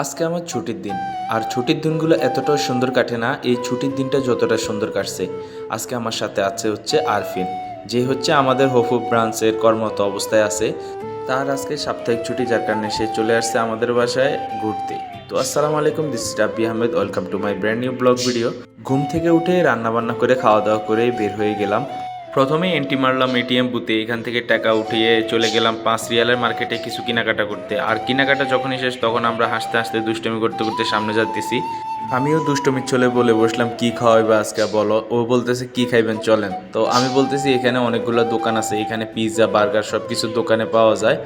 আজকে আমার ছুটির দিন। আর ছুটির দিনগুলো এতটাও সুন্দর কাটে না, এই ছুটির দিনটা যতটা সুন্দর কাটছে। আজকে আমার সাথে আছে হচ্ছে আরফিন। যে হচ্ছে আমাদের হফু ব্রাঞ্চের কর্মরত অবস্থায় আছে। তার আজকে সাপ্তাহিক ছুটি, যার কারণে সে চলে আসছে আমাদের বাসায় ঘুরতে। তো আসসালামু আলাইকুম this is Rabbi Ahmed welcome to my brand new blog video ঘুম থেকে উঠে রান্না বান্না করে খাওয়া দাওয়া করে বের হয়ে গেলাম। প্রথমে এন্টি মারলাম এটিএম বুথে, এখান থেকে টাকা উঠিয়ে চলে গেলাম পাঁচ রিয়ালের মার্কেটে কিছু কেনাকাটা করতে। আর কেনাকাটা যখনই শেষ, তখন আমরা হাসতে হাসতে দুষ্টমি করতে করতে সামনে যাচ্তেছি আমিও দুষ্টমির চলে বলে বসলাম, কি খাওয়াইবে আজকে বলো? ও বলতেছে, কি খাইবেন, চলেন। তো আমি বলতেছি, এখানে অনেকগুলো দোকান আছে, এখানে পিৎজা বার্গার সব কিছু দোকানে পাওয়া যায়।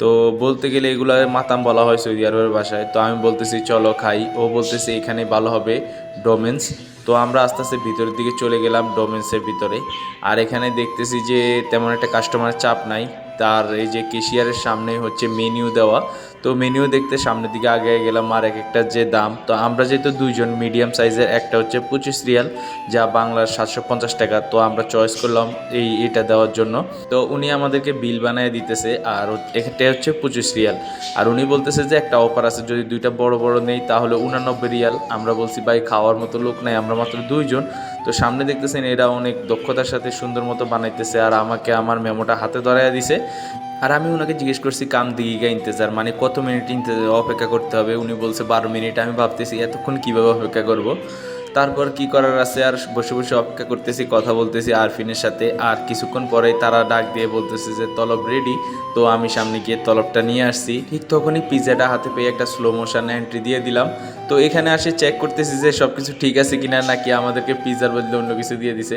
তো বলতে গেলে এগুলো মাতাম বলা হয় সৌদি আরবের ভাষায়। তো আমি বলতেছি, চলো খাই। ও বলতেছে এখানে ভালো হবে, ডোমেন্স। তো আমরা আস্তে আস্তে ভিতরের দিকে চলে গেলাম ডোমেন্সের ভিতরে। আর এখানে দেখতেছি যে তেমন একটা কাস্টমারের চাপ নাই। তার এই যে কেশিয়ারের সামনে হচ্ছে মেনিউ দেওয়া। তো মেনিউ দেখতে সামনের দিকে আগে গেলাম আর এক একটা যে দাম। তো আমরা যেহেতু দুইজন মিডিয়াম সাইজের একটা হচ্ছে পঁচিশ রিয়াল, যা বাংলার সাতশো পঞ্চাশ টাকা। তো আমরা চয়েস করলাম এই, এটা দেওয়ার জন্য। তো উনি আমাদেরকে বিল বানিয়ে দিতেছে, আর এটা হচ্ছে পঁচিশ রিয়াল। আর উনি বলতেছে যে, একটা অফার আছে, যদি দুইটা বড় বড় নেই, তাহলে উনানব্বই রিয়াল। আমরা বলছি, ভাই, খাওয়ার মতো লোক নাই, আমরা মাত্র দুইজন। তো সামনে দেখতেছেন এরা অনেক দক্ষতার সাথে সুন্দর মতো বানাইতেছে আর আমাকে আমার মেমোটা হাতে ধরাইয়া দিছে। আর আমি ওনাকে জিজ্ঞেস করছি, কাম দিঘা ইন্তজার? মানে কত মিনিট ইন্তজার অপেক্ষা করতে হবে? উনি বলছে, বারো মিনিট। আমি ভাবতেছি, এতক্ষণ কীভাবে অপেক্ষা করব? তারপর কি করার আছে? আর বসে বসে অপেক্ষা করতেছি, কথা বলতেছি আরফিনের সাথে। আর কিছুক্ষণ পরে তারা ডাক দিয়ে বলতেছে যে, তলব রেডি তো আমি সামনে গিয়ে তলবটা নিয়ে আসছি। ঠিক তখনই পিৎজাটা হাতে পেয়ে একটা স্লো মোশন এন্ট্রি দিয়ে দিলাম। তো এখানে আসে চেক করতেছি যে সব কিছু ঠিক আছে কিনা নাকি আমাদেরকে পিৎজার বদলে অন্য কিছু দিয়ে দিছে।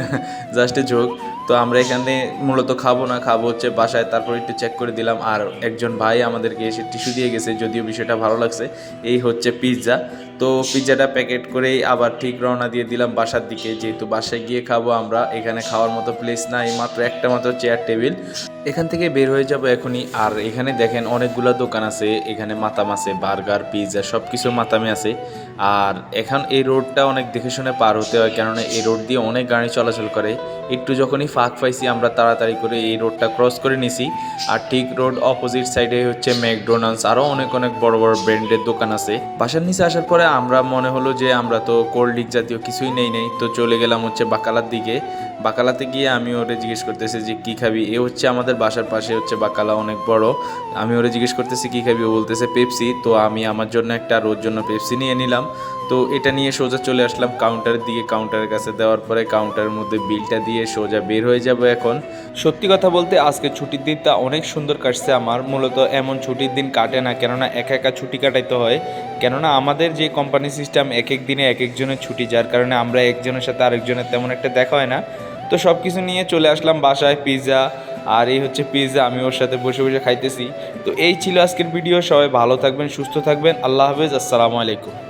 জাস্ট যোগ তো আমরা এখানে মূলত খাব না, খাব হচ্ছে বাসায়। তারপর একটু চেক করে দিলাম। আর একজন ভাই আমাদেরকে এসে টিস্যু দিয়ে গেছে, যদিও বিষয়টা ভালো লাগছে। এই হচ্ছে পিৎজা তো পিৎজাটা প্যাকেট করেই আবার ঠিক রওনা দিয়ে দিলাম বাসার দিকে। যেহেতু বাসায় গিয়ে খাব আমরা, এখানে খাওয়ার মতো প্লেস নাই, মাত্র একটা মাত্র চেয়ার টেবিল এখান থেকে বের হয়ে যাব এখনই। আর এখানে দেখেন অনেকগুলো দোকান আছে, এখানে মাতাম আছে, বার্গার, পিৎজা সব কিছু মাতামে আছে। আর এখন এই রোডটা অনেক দেখে শুনে পার হতে হয়, কেননা এই রোড দিয়ে অনেক গাড়ি চলাচল করে। একটু যখনই ফাঁক পাইছি, আমরা তাড়াতাড়ি করে এই রোডটা ক্রস করে নিছি। আর ঠিক রোড অপোজিট সাইডে হচ্ছে ম্যাকডোনাল্ডস আরও অনেক অনেক বড় বড় ব্র্যান্ডের দোকান আছে। বাসার নিচে আসার পরে আমরা মনে হলো যে আমরা তো কোল্ড ড্রিঙ্ক জাতীয় কিছুই নেই নেই, তো চলে গেলাম হচ্ছে বাকালার দিকে। বাকালাতে গিয়ে আমি ওরে জিজ্ঞেস করতেছি যে, কী খাবি? এ হচ্ছে আমাদের বাসার পাশে হচ্ছে বাকালা অনেক বড়। আমি ওরে জিজ্ঞেস করতেছি, কী খাবি? ও বলতেছে, পেপসি। তো আমি আমার জন্য একটা ওর জন্য পেপসি নিয়ে নিলাম। তো এটা নিয়ে সোজা চলে আসলাম কাউন্টারের দিকে। কাউন্টারের কাছে দেওয়ার পরে কাউন্টারের মধ্যে বিলটা দিয়ে সোজা বের হয়ে যাব এখন। সত্যি কথা বলতে, আজকে ছুটির দিনটা অনেক সুন্দর কাটছে আমার। মূলত এমন ছুটির দিন কাটে না, কেননা একা একা ছুটি কাটাইতে হয়। কেননা আমাদের যে কোম্পানি সিস্টেম এক এক দিনে এক একজনের ছুটি, যার কারণে আমরা একজনের সাথে আরেকজনের তেমন একটা দেখা হয় না। তো সব কিছু নিয়ে চলে আসলাম বাসায় পিৎজা আর এই হচ্ছে পিৎজা আমি ওর সাথে বসে বসে খাইতেছি। তো এই ছিল আজকের ভিডিও সবাই ভালো থাকবেন, সুস্থ থাকবেন, আল্লাহ হাফেজ, আসসালামু আলাইকুম।